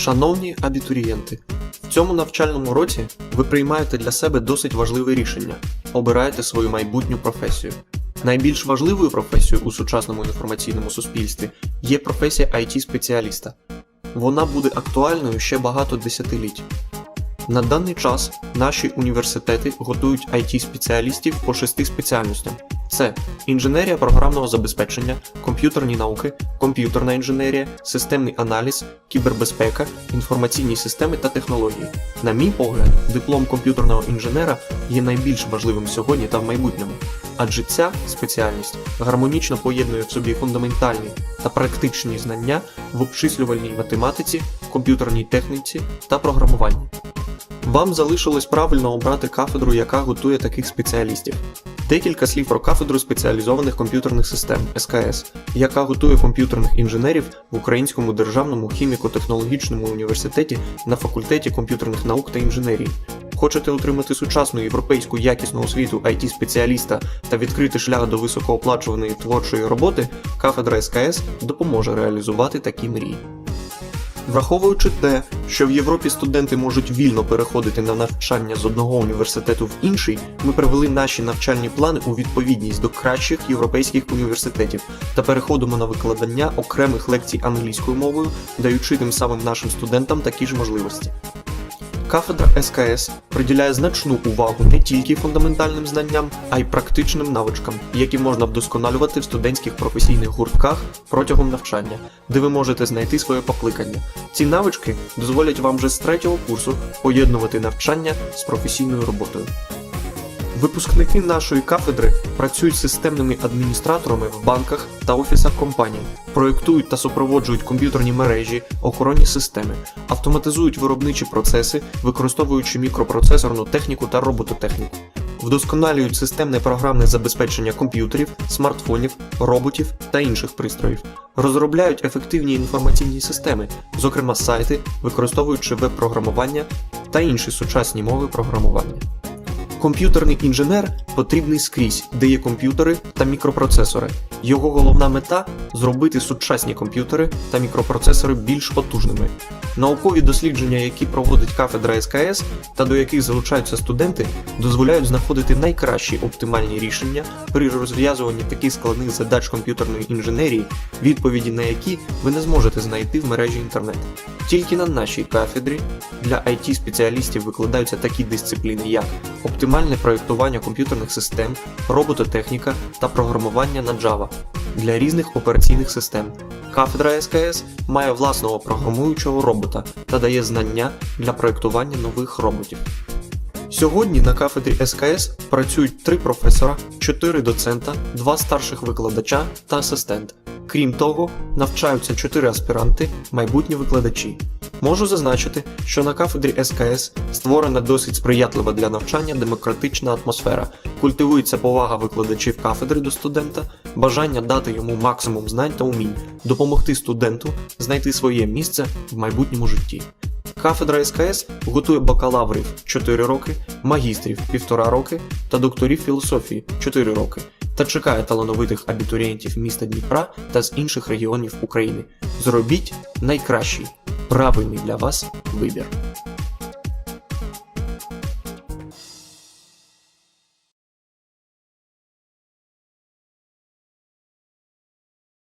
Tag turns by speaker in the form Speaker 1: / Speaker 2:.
Speaker 1: Шановні абітурієнти, в цьому навчальному році ви приймаєте для себе досить важливе рішення обираєте свою майбутню професію. Найбільш важливою професією у сучасному інформаційному суспільстві є професія IT-спеціаліста. Вона буде актуальною ще багато десятиліть. На даний час наші університети готують IT-спеціалістів по шести спеціальностям: це інженерія програмного забезпечення, комп'ютерні науки, комп'ютерна інженерія, системний аналіз, кібербезпека, інформаційні системи та технології. На мій погляд, диплом комп'ютерного інженера є найбільш важливим сьогодні та в майбутньому, адже ця спеціальність гармонічно поєднує в собі фундаментальні та практичні знання в обчислювальній математиці, комп'ютерній техніці та програмуванні. Вам залишилось правильно обрати кафедру, яка готує таких спеціалістів. Декілька слів про кафедру спеціалізованих комп'ютерних систем СКС, яка готує комп'ютерних інженерів в Українському державному хіміко-технологічному університеті на факультеті комп'ютерних наук та інженерії. Хочете отримати сучасну європейську якісну освіту it спеціаліста та відкрити шлях до високооплачуваної творчої роботи, кафедра СКС допоможе реалізувати такі мрії. Враховуючи те, що в Європі студенти можуть вільно переходити на навчання з одного університету в інший, ми привели наші навчальні плани у відповідність до кращих європейських університетів та переходимо на викладання окремих лекцій англійською мовою, даючи тим самим нашим студентам такі ж можливості. Кафедра СКС приділяє значну увагу не тільки фундаментальним знанням, а й практичним навичкам, які можна вдосконалювати в студентських професійних гуртках протягом навчання, де ви можете знайти своє покликання. Ці навички дозволять вам вже з третього курсу поєднувати навчання з професійною роботою. Випускники нашої кафедри працюють системними адміністраторами в банках та офісах компаній, проєктують та супроводжують комп'ютерні мережі, охоронні системи, автоматизують виробничі процеси, використовуючи мікропроцесорну техніку та робототехніку, вдосконалюють системне програмне забезпечення комп'ютерів, смартфонів, роботів та інших пристроїв, розробляють ефективні інформаційні системи, зокрема сайти, використовуючи веб-програмування та інші сучасні мови програмування. Комп'ютерний інженер потрібний скрізь, де є комп'ютери та мікропроцесори. Його головна мета зробити сучасні комп'ютери та мікропроцесори більш потужними. Наукові дослідження, які проводить кафедра СКС та до яких залучаються студенти, дозволяють знаходити найкращі оптимальні рішення при розв'язуванні таких складних задач комп'ютерної інженерії, відповіді на які ви не зможете знайти в мережі інтернет. Тільки на нашій кафедрі для it спеціалістів викладаються такі дисципліни, як оптимальне проєктування комп'ютерних систем, робототехніка та програмування на Java для різних операційних систем. Кафедра СКС має власного програмуючого робота та дає знання для проєктування нових роботів. Сьогодні на кафедрі СКС працюють три професора, чотири доцента, два старших викладача та асистент. Крім того, навчаються чотири аспіранти, майбутні викладачі. Можу зазначити, що на кафедрі СКС створена досить сприятлива для навчання демократична атмосфера, культивується повага викладачів кафедри до студента, бажання дати йому максимум знань та умінь, допомогти студенту знайти своє місце в майбутньому житті. Кафедра СКС готує бакалаврів 4 роки, магістрів 1,5 роки та докторів філософії 4 роки та чекає талановитих абітурієнтів міста Дніпра та з інших регіонів України. Зробіть найкращий, правильний для вас вибір.